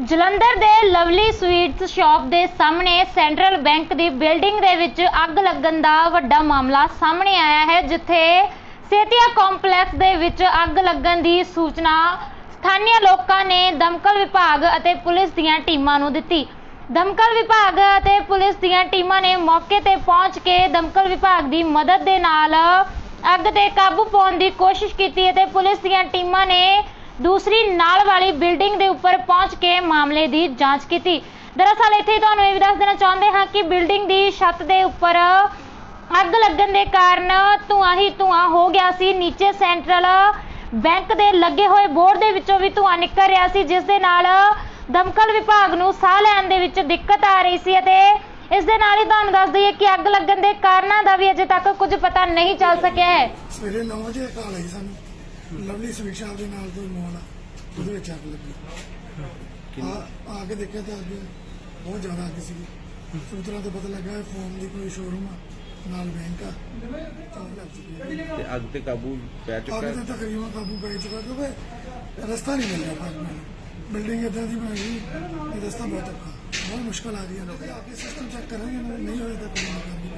ਜਲੰਧਰ ਦੇ Lovely sweets shop ਦੇ ਸਾਹਮਣੇ ਸੈਂਟਰਲ ਬੈਂਕ ਦੀ ਬਿਲਡਿੰਗ ਦੇ ਵਿੱਚ ਅੱਗ ਲੱਗਣ ਦਾ ਵੱਡਾ ਮਾਮਲਾ ਸਾਹਮਣੇ ਆਇਆ ਹੈ, ਜਿੱਥੇ ਸੇਤੀਆ ਕੰਪਲੈਕਸ ਦੇ ਵਿੱਚ ਅੱਗ ਲੱਗਣ ਦੀ ਸੂਚਨਾ ਸਥਾਨੀ ਲੋਕਾਂ ਨੇ ਦਮਕਲ ਵਿਭਾਗ ਅਤੇ ਪੁਲਿਸ ਦੀਆਂ ਟੀਮਾਂ ਨੂੰ ਦਿੱਤੀ। ਦਮਕਲ ਵਿਭਾਗ ਅਤੇ ਪੁਲਿਸ ਦੀਆਂ ਟੀਮਾਂ ਨੇ ਮੌਕੇ ਤੇ ਪਹੁੰਚ ਕੇ ਦਮਕਲ ਵਿਭਾਗ ਦੀ ਮਦਦ ਦੇ ਨਾਲ ਅੱਗ ਤੇ ਕਾਬੂ ਪਾਉਣ ਦੀ ਕੋਸ਼ਿਸ਼ ਕੀਤੀ ਅਤੇ ਪੁਲਿਸ ਦੀਆਂ ਟੀਮਾਂ ਨੇ ਦੂਸਰੀ ਨਾਲ ਵਾਲੀ ਬਿਲਡਿੰਗ ਦੇ ਉੱਪਰ ਪਹੁੰਚ ਕੇ ਮਾਮਲੇ ਦੀ ਜਾਂਚ ਕੀਤੀ। ਦਰਅਸਲ ਇੱਥੇ ਤੁਹਾਨੂੰ ਇਹ ਵੀ ਦੱਸ ਦੇਣਾ ਚਾਹੁੰਦੇ ਹਾਂ ਕਿ ਬਿਲਡਿੰਗ ਦੀ ਛੱਤ ਦੇ ਉੱਪਰ ਅੱਗ ਲੱਗਣ ਦੇ ਕਾਰਨ ਧੂਆਂ ਹੀ ਧੂਆਂ ਹੋ ਗਿਆ ਸੀ। ਨੀਚੇ ਸੈਂਟਰਲ ਬੈਂਕ ਦੇ ਲੱਗੇ ਹੋਏ ਬੋਰਡ ਦੇ ਵਿੱਚੋਂ ਵੀ ਧੂਆਂ ਨਿਕਲ ਰਿਹਾ ਸੀ, ਜਿਸ ਦੇ ਨਾਲ ਦਮਕਲ ਵਿਭਾਗ ਨੂੰ ਸਾਹ ਲੈਣ ਦੇ ਵਿੱਚ ਦਿੱਕਤ ਆ ਰਹੀ ਸੀ ਅਤੇ ਇਸ ਦੇ ਨਾਲ ਹੀ ਤੁਹਾਨੂੰ ਦੱਸ ਦਈਏ ਕਿ ਅੱਗ ਲੱਗਣ ਦੇ ਕਾਰਨਾਂ ਦਾ ਵੀ ਅਜੇ ਤੱਕ ਕੁਝ ਪਤਾ ਨਹੀਂ ਚੱਲ ਸਕਿਆ ਹੈ। ਸਵੇਰੇ 9 ਵਜੇ ਕਾਲ ਆਈ ਸਾਨੂੰ। ਲਵਲੀ ਸਵੀਟ ਸ਼ਾਪ ਦੇ ਨਾਲ ਕੋਈ ਮੋਲ ਆ ਉਹਦੇ ਵਿੱਚ ਅੱਗ ਲੱਗੀ। ਆ ਆ ਕੇ ਦੇਖਿਆ ਤਾਂ ਅੱਗ ਬਹੁਤ ਜ਼ਿਆਦਾ ਅੱਗ ਸੀਗੀ। ਸੂਤਰਾਂ ਤੋਂ ਪਤਾ ਲੱਗਾ ਇਹ ਫੋਨ ਦੀ ਕੋਈ ਸ਼ੋਰੂਮ ਆ ਨਾਲ ਬੈਂਕ ਆ ਤਾਂ। ਤੇ ਅੱਗ ਤੇ ਕਾਬੂ ਪੈ ਚੁੱਕਾ ਅੱਗ ਤੇ ਤਕਰੀਬਨ ਕਾਬੂ ਪੈ ਚੁੱਕਾ ਕਿਉਂਕਿ ਰਸਤਾ ਨਹੀਂ ਮਿਲ ਰਿਹਾ ਮੈਨੂੰ ਬਿਲਡਿੰਗ ਇਦਾਂ ਦੀ ਬਣ ਗਈ ਰਸਤਾ ਬਹੁਤ ਔਖਾ ਬਹੁਤ ਮੁਸ਼ਕਲ ਆ ਰਹੀ ਹੈ ਲੋਕ ਆ ਕੇ ਸਿਸਟਮ ਚੈੱਕ ਕਰਾਂਗੇ ਨਹੀਂ ਹੋਏ ਤਾਂ ਕੋਈ ਨਾ ਕਰਾਂਗੇ